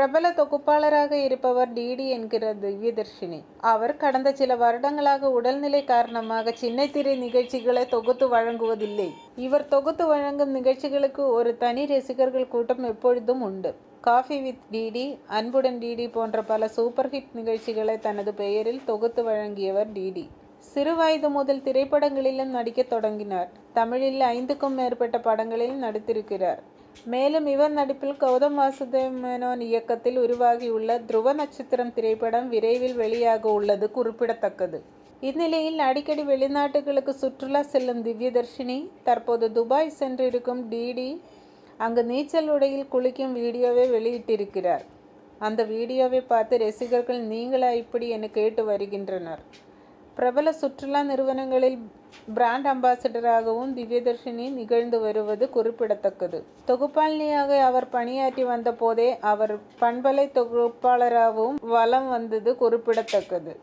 பிரபல தொகுப்பாளராக இருப்பவர் டிடி என்கிற திவ்யதர்ஷினி. அவர் கடந்த சில வருடங்களாக உடல்நிலை காரணமாக சின்னத்திரை நிகழ்ச்சிகளை தொகுத்து வழங்குவதில்லை. இவர் தொகுத்து வழங்கும் நிகழ்ச்சிகளுக்கு ஒரு தனி ரசிகர்கள் கூட்டம் எப்பொழுதும் உண்டு. காஃபி வித் டிடி, அன்புடன் டிடி போன்ற பல சூப்பர் ஹிட் நிகழ்ச்சிகளை தனது பெயரில் தொகுத்து வழங்கியவர் டிடி. சிறுவயது முதல் திரைப்படங்களிலும் நடிக்கத் தொடங்கினார். தமிழில் ஐந்துக்கும் மேற்பட்ட படங்களில் நடித்திருக்கிறார். மேலும் இவர் நடிப்பில் கௌதம் வாசுதேவ் மேனன் இயக்கத்தில் உருவாகியுள்ள துருவ நட்சத்திரம் திரைப்படம் விரைவில் வெளியாக உள்ளது குறிப்பிடத்தக்கது. இந்நிலையில் அடிக்கடி வெளிநாடுகளுக்கு சுற்றுலா செல்லும் திவ்யதர்ஷினி தற்போது துபாய் சென்றிருக்கும் டிடி அங்கு நீச்சல் உடையில் குளிக்கும் வீடியோவை வெளியிட்டிருக்கிறார். அந்த வீடியோவை பார்த்து ரசிகர்கள் நீங்களா இப்படி என கேட்டு வருகின்றனர். பிரபல சுற்றுலா நிறுவனங்களில் பிராண்ட் அம்பாசிடராகவும் திவ்யதர்ஷினி நிகழ்ந்து வருவது குறிப்பிடத்தக்கது. தொகுப்பாளினியாக அவர் பணியாற்றி வந்த போதே அவர் பண்பலை தொகுப்பாளராகவும் வலம் வந்தது குறிப்பிடத்தக்கது.